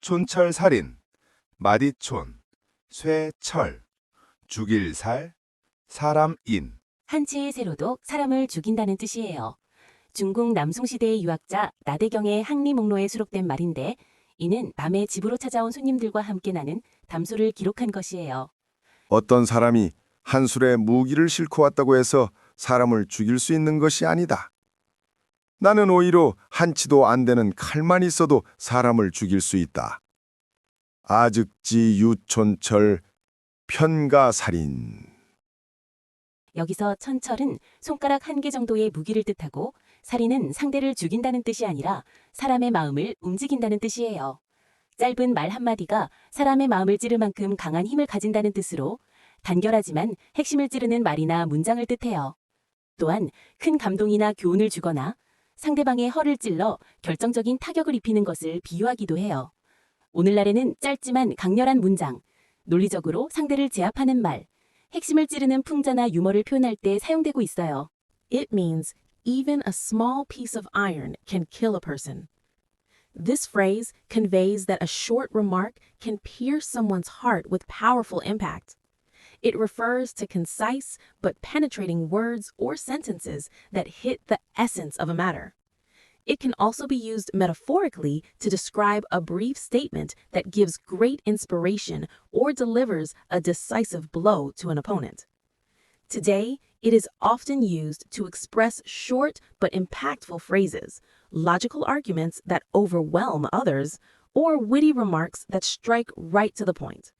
촌철살인, 마디촌, 쇠철, 죽일살, 사람인. 한치의 세로도 사람을 죽인다는 뜻이에요. 중국 남송시대의 유학자 나대경의 항리목로에 수록된 말인데 이는 남의 집으로 찾아온 손님들과 함께 나는 담소를 기록한 것이에요. 어떤 사람이 한 술에 무기를 싣고 왔다고 해서 사람을 죽일 수 있는 것이 아니다. 나는 오히려 한치도 안 되는 칼만 있어도 사람을 죽일 수 있다. 아즉지 유촌철 편가살인. 여기서 천철은 손가락 한 개 정도의 무기를 뜻하고 살인은 상대를 죽인다는 뜻이 아니라 사람의 마음을 움직인다는 뜻이에요. 짧은 말 한마디가 사람의 마음을 찌를 만큼 강한 힘을 가진다는 뜻으로 단결하지만 핵심을 찌르는 말이나 문장을 뜻해요. 또한 큰 감동이나 교훈을 주거나 상대방의 허를 찔러 결정적인 타격을 입히는 것을 비유하기도 해요. 오늘날에는 짧지만 강렬한 문장, 논리적으로 상대를 제압하는 말, 핵심을 찌르는 풍자나 유머를 표현할 때 사용되고 있어요. It means even a small piece of iron can kill a person. This phrase conveys that a short remark can pierce someone's heart with powerful impact. It refers to concise but penetrating words or sentences that hit the essence of a matter. It can also be used metaphorically to describe a brief statement that gives great inspiration or delivers a decisive blow to an opponent. Today, it is often used to express short but impactful phrases, logical arguments that overwhelm others, or witty remarks that strike right to the point.